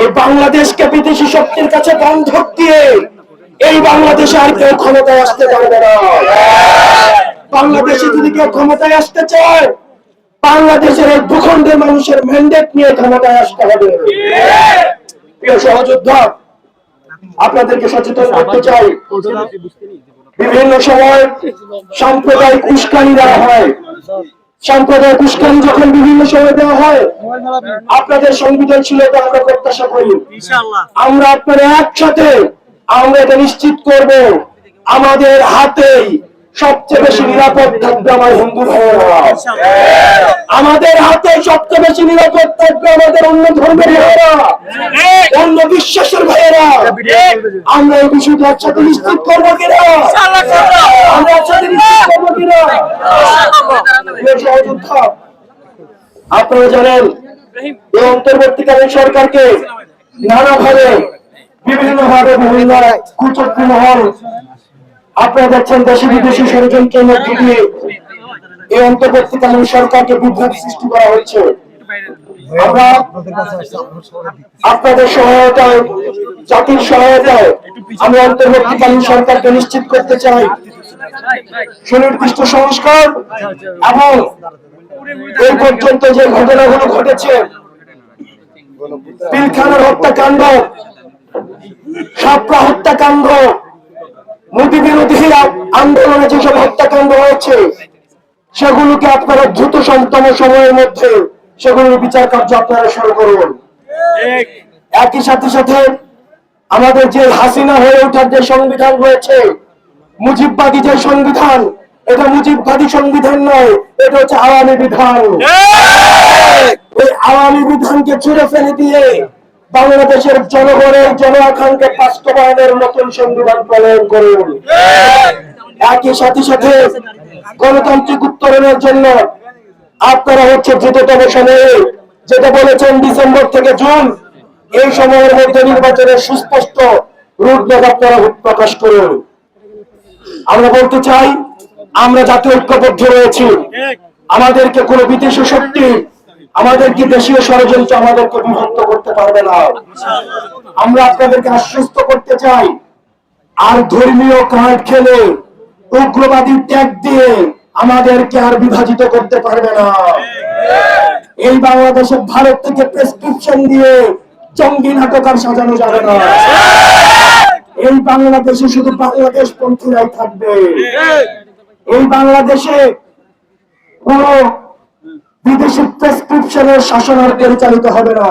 এই বাংলাদেশকে বিদেশি শক্তির কাছে বন্ধক দিয়ে এই বাংলাদেশে আর কেউ ক্ষমতায় আসতে পারবে না। বাংলাদেশে যদি কেউ ক্ষমতায় আসতে চায়, বাংলাদেশের এই ভূখণ্ডের মানুষের ম্যান্ডেট নিয়ে ক্ষমতায় আসতে হবে। প্রিয় সহযোদ্ধা, আপনাদেরকে সচেতন করতে চাই। বিভিন্ন সময় সাম্প্রদায়িক উস্কানি দেওয়া হয়। সাম্প্রদায়িক উস্কানি যখন বিভিন্ন সময় দেওয়া হয় আপনাদের সংবেদনশীলতা আমরা প্রত্যাশা করি। আমরা আপনারা একসাথে আমরা এটা নিশ্চিত করব আমাদের হাতেই সবচেয়ে বেশি নিরাপদ থাকবে আমার হিন্দু ভাইয়েরা। আমাদের হাতে সবচেয়ে বেশি নিরাপদ থাকবে আমাদের অন্য ধর্মের ভাইয়েরা অন্য বিশ্বাসের ভাইয়েরা। আমরা এই বিষয়টি একসাথে নিশ্চিত করব কিনা আমরা একসাথে নিশ্চিত করব কিনা প্রিয় সহযোদ্ধা, আপনারা জানেন, এই অন্তর্বর্তীকালীন সরকারকে নানাভাবে বিভিন্ন ভাবে বিভিন্ন কুচক্রী মহল আপনারা দেখছেন দেশে বিদেশি ষড়যন্ত্রের মধ্যে দিয়ে এই অন্তর্বর্তীকালীন সরকারকে বিভ্রাট সৃষ্টি করা হয়েছে। আমরা আপনাদের সহায়তায়, জাতির সহায়তায় আমি অন্তর্বর্তীকালীন সরকারকে নিশ্চিত করতে চাই সুনির্দিষ্ট সংস্কার এবং এই পর্যন্ত যে ঘটনাগুলো ঘটেছে পিলখানার হত্যাকাণ্ড, সাপড়া হত্যাকাণ্ড, মোদী বিরোধী আন্দোলনে যেসব হত্যাকাণ্ড হয়েছে, সেগুলোকে আপনারা দ্রুত সমতম সময়ের মধ্যে সেগুলোর বিচার কার্য আপনারা শুরু করুন। একই সাথে সাথে আমাদের যে হাসিনা হয়ে ওঠার যে সংবিধান রয়েছে মুজিববাদী যে সংবিধান এটা মুজিববাদী সংবিধান নয় এটা হচ্ছে আওয়ামী বিধান। ওই আওয়ামী বিধানকে ছুড়ে ফেলে দিয়ে বাংলাদেশের জনগণের জন আকাঙ্ক্ষা বাস্তবায়নের নতুন সংবিধান প্রণয়ন করুন। একই সাথে সাথে গণতান্ত্রিক উত্তরণের জন্য আপনারা হচ্ছে দ্রুততম সময়ে যেটা বলেছেন ডিসেম্বর থেকে জুন এই সময়ের মধ্যে নির্বাচনের সুস্পষ্ট রূপরেখা আপনারা প্রকাশ করুন। আমরা বলতে চাই আমরা জাতীয় ঐক্যবদ্ধ রয়েছি। আমাদেরকে কোনো বিদেশি শক্তি আমাদেরকে দেশীয় ষড়যন্ত্র আমাদেরকে বিভক্ত করতে পারবে না? আমরা আপনাদেরকে আশ্বস্ত করতে চাই আর ধর্মীয় কার্ড খেলে উগ্রবাদী ট্যাগ দিয়ে আমাদেরকে আর বিভাজিত করতে পারবে না। এই বাংলাদেশে ভারত থেকে প্রেসক্রিপশন দিয়ে জঙ্গি নাটক আর সাজানো যাবে না। এই বাংলাদেশে শুধু বাংলাদেশ পন্থীরাই থাকবে। এই বাংলাদেশে কোন বিদেশি প্রেসক্রিপশনের শাসন আর পরিচালিত হবে না।